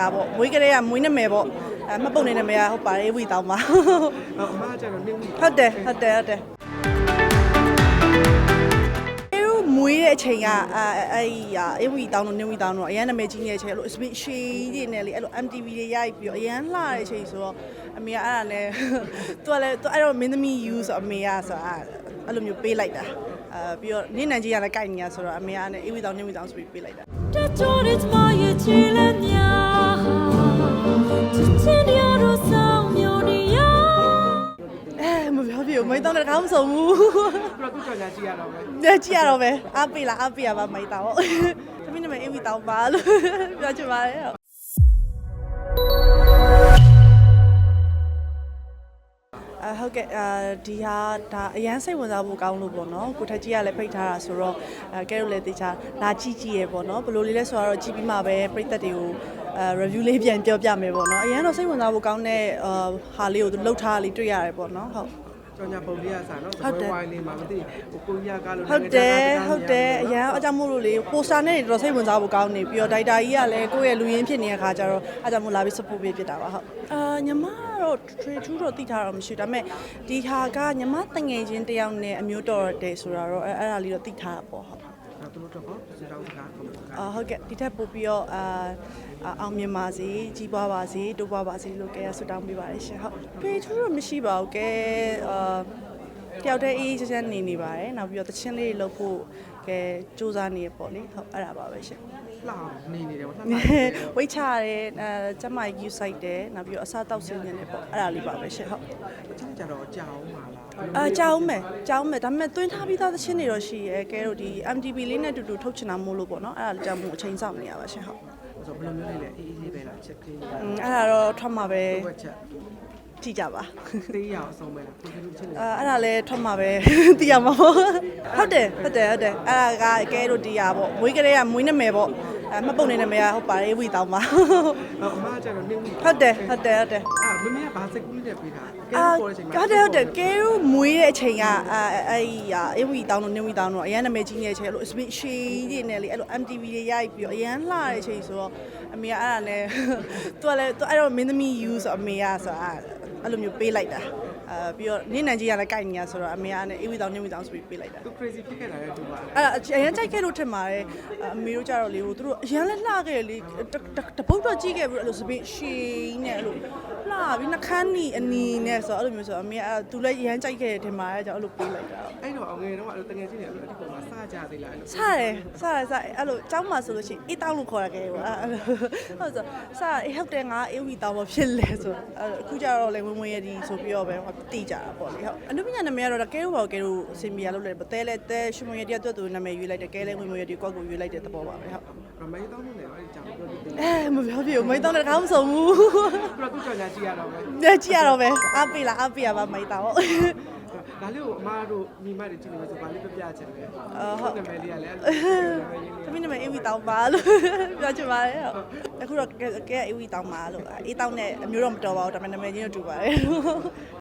တရားပေါ့မွေးကလေးကမွေးနာမည်ပေါ့အဲမှတ်ပုံနေနာမည်ကဟုတ်ပါတယ်အေးဝီတောင်းပါအော်အမကကျတော့နေဦးဟုတ်တယ်ဟုတ်တယ်ဟုတ်တယ်အဲလိုမွေးတဲ့အချိန်ကအဲအဲ့ဒီအေးဝီတောင်းတို့နင်းဝီတောင်းတို့အရန်နာမည်ကြီးနေတဲ့အချိန်အဲ့လို speed ရှည်ကြီးနေလေအဲ့လို MTV တွေရိုက်ပြီးတော့အရန်လှတဲ့အချိန်ဆိုတော့အမေကအဲ့ဒါနဲ့သူကလည်းသူအဲ့တော့မင်းသမီး you ဆိုအမေကဆိုတာအဲ့လိုမျိုးပေးလိုက်တာအဲပြီးတော့နင်းနန်ကြီးကလည်းကြိုက်နေရဆိုတော့အမေကလည်းအေးဝီတောင်းနင်းဝီတောင်းဆိုပြီးပေးလိုက်တာ ပြောပြဘူးမိတောင်းတဲ့ကောင်းမဆုံးဘူးပြတော့သူကြော်ညာကြည့်ရတော့မယ်ညကြည့်ရတော့ပဲအားပေးလားအားပေးရပါမိတောင်းသမီးနာမည်အေးဝီတောင်းပါလို့ပြောချင်ပါတယ်အဟုတ်ကဲ့အာဒီဟာဒါအရန်စိတ်ဝင်စားဖို့ကောင်းလို့ပေါ့နော်ကိုထက်ကြီးကလည်းဖိတ်ထားတာဆိုတော့အဲကဲတို့လည်းတေချာလာကြည့်ကြည့်ရပေါ့နော်ဘယ်လိုလေးလဲဆိုတော့ကြည့်ပြီးမှပဲပြိသက်တွေကိုအဲ review လေးပြန်ပြောပြမယ်ပေါ့နော်အရန်တော့စိတ်ဝင်စားဖို့ကောင်းတဲ့အာဟာလေးကိုသူလှုပ်ထားတာလေးတွေ့ရတယ်ပေါ့နော်ဟုတ် ကြော်ညာပုံလေးကစားနော်ဟုတ်တယ်ဝိုင်းလေးမှာမသိဟိုကိုကြီးကလို့ဟုတ်တယ်ဟုတ်တယ်အရန်အကြောင်းမို့လို့လေပိုစတာနဲ့တော်တော်စိတ်ဝင်စားဖို့ကောင်းနေပြီးတော့ဒိုက်တာကြီးကလည်းကိုယ့်ရဲ့လူရင်းဖြစ်နေတဲ့ခါကျတော့အကြောင်းမို့လာပြီး support ပေးဖြစ်တာပါဟုတ်အာညီမကတော့ trade to တော့တိထားတော့မရှိဘူးဒါပေမဲ့ဒီဟာကညီမတငယ်ချင်းတယောက်နဲ့အမျိုးတော်တယ်ဆိုတာတော့အဲအဲ့ဒါလေးတော့တိထားတာပေါ့ဟုတ် သူတို့တော့စတောင်းစကားပုံစံအာဟုတ်ကဲ့ဒီထက်ပိုပြီးတော့အာအာအောင်မြင်ပါစေကြီးပွားပါစေတိုးပွားပါစေလို့ကဲဆုတောင်းပေးပါတယ်ရှင်ဟုတ်ပေထူးတော့မရှိပါဘူးကဲအာ တယောက်တည်းအေးအေးချမ်းချမ်းနေနေပါတယ်နောက်ပြီးတော့တချင်းလေးတွေလုပ်ဖို့ကဲစူးစမ်းနေရပေါ့လေဟုတ်အဲ့ဒါပါပဲရှင် လှအောင်နေနေတယ်ဗောလှဝိတ်ချရတယ်အဲကျမကြီး you site တယ်နောက်ပြီးတော့အစားတောက်စင်းနေတယ်ပေါ့အဲ့ဒါလေးပါပဲရှင်ဟုတ်ချင်းကြတော့ကြောင်းပါလားအာကြောင်းမယ်ကြောင်းမယ်ဒါပေမဲ့တွင်းထားပြီးသားသချင်းတွေတော့ရှိရဲကဲတို့ဒီ MTV လေးနဲ့တူတူထုတ်ချင်တာမို့လို့ပေါ့နော်အဲ့ဒါကြောင့်မို့အချိန်စောင့်နေရပါရှင်ဟုတ်ဆိုဘယ်လိုမျိုးလေးလဲအေးအေးလေးပဲလားချက်ချင်းอืมအဲ့ဒါတော့ထွက်မှာပဲဘတ်ချက် ကြည့်ကြပါသေးရအောင်ဆုံးပဲလားကိုကြီးချင်းနေအာအဲ့ဒါလည်းထွက်မှာပဲသိရမှာပေါ့ဟုတ်တယ်ဟုတ်တယ်ဟုတ်တယ်အဲ့ဒါကကဲတို့တရားပေါ့မွေးကလေးကမွေးနာမည်ပေါ့အဲမှတ်ပုံနေနာမည်ကဟုတ်ပါတယ်အေးဝီတောင်းပါအော်အမကကျတော့နေဦးဟုတ်တယ်ဟုတ်တယ်ဟုတ်တယ် အာမမေကဘာစိတ်ကူးလေးနဲ့ပေးတာအာပေါ်တဲ့အချိန်မှာဟုတ်တယ်ဟုတ်တယ်ကဲတို့မွေးတဲ့အချိန်ကအဲအဲ့ဒီအေးဝီတောင်းတို့နင်းဝီတောင်းတို့အရန်နာမည်ကြီးနေတဲ့အချိန်အဲ့လို speed ရှည်ကြီးနေလေအဲ့လို MTV တွေရိုက်ပြီးတော့အရန်လှတဲ့အချိန်ဆိုတော့အမေကအဲ့ဒါနဲ့သူကလည်းသူအဲ့တော့မင်းသမီး you ဆိုအမေကဆိုတာ အဲ့လိုမျိုးပေးလိုက်တာ အဲပြီးတော့နင်းနန်ကြီးကလည်းကြိုက်နေရဆိုတော့အမေကလည်းအေးဝီတောင်းနင်းဝီတောင်းဆိုပြီးပေးလိုက်တာသူ crazy ဖြစ်ခဲ့တာလေသူကအဲ့ဒါအရန်ကြိုက်ခဲ့လို့ထင်ပါတယ်အမေတို့ကြတော့လေဟိုသူတို့အရန်လည်းလှခဲ့တယ်လေတတပုတ်တော့ကြီးခဲ့ပြီးတော့အဲ့လိုစပင်းရှည်နဲ့အဲ့လိုလှပြီးနှခမ်းနီအနီနဲ့ဆိုတော့အဲ့လိုမျိုးဆိုတော့အမေကအဲ့သူလည်းအရန်ကြိုက်ခဲ့တယ်ထင်ပါတယ်ကြောင့်အဲ့လိုပေးလိုက်တာအဲ့တော့အောင်ငယ်တော့အဲ့လိုတကယ်ချင်းနေအဲ့လိုအတိပုံမှာစားကြသေးလားအဲ့လိုစားတယ်စားတယ်စားတယ်အဲ့လိုကျောင်းမှာဆိုလို့ရှိရင်အေးတောင်းလို့ခေါ်ရခဲ့ပေါ့အဲ့လိုဟုတ်ဆိုစားအေးဟုတ်တယ်ငါအေးဝီတောင်းမဖြစ်လဲဆိုအဲ့အခုကျတော့လေဝင်ဝင်ရည်ဆိုပြီးတော့ပဲတိကြတာပေါ့လေဟုတ်အနုပညာနာမည်ကတော့ကဲလို့ပေါ့ကဲလို့အစင်မီရလို့လေတဲလဲတဲရှမွန်ရည်တည်းသူ့သူနာမည်ရွေးလိုက်တယ်ကဲလဲဝင်ဝင်ရည်ကိုယ့်ကိုရွေးလိုက်တဲ့သဘောပါပဲဟုတ်ရမေးတော့နေတယ်အဲ့ဒီကြောင့်ပြောပြီးသေးတယ်အဲမပြောပြဘူးမိတောင်းတဲ့ကောင်းမဆုံးဘူးပြတော့သူကြော်ညာကြည့်ရတော့မယ်ညကြည့်ရတော့ပဲအားပေးလားအားပေးရပါမိတောင်းဒါလေးကိုအမားတို့မိမတွေကြည့်နေမှာဆိုဘာလေးပြပြချင်လဲဟုတ်နာမည်လေးကလည်းသမီးနာမည်အေးဝီတောင်းပါလို့ပြောချင်ပါတယ်အခုတော့ကဲအေးဝီတောင်းပါလို့အေးတောင်းနဲ့အမျိုးတော့မတော်ပါဘူးဒါပေမဲ့နာမည်ချင်းတော့တူပါတယ်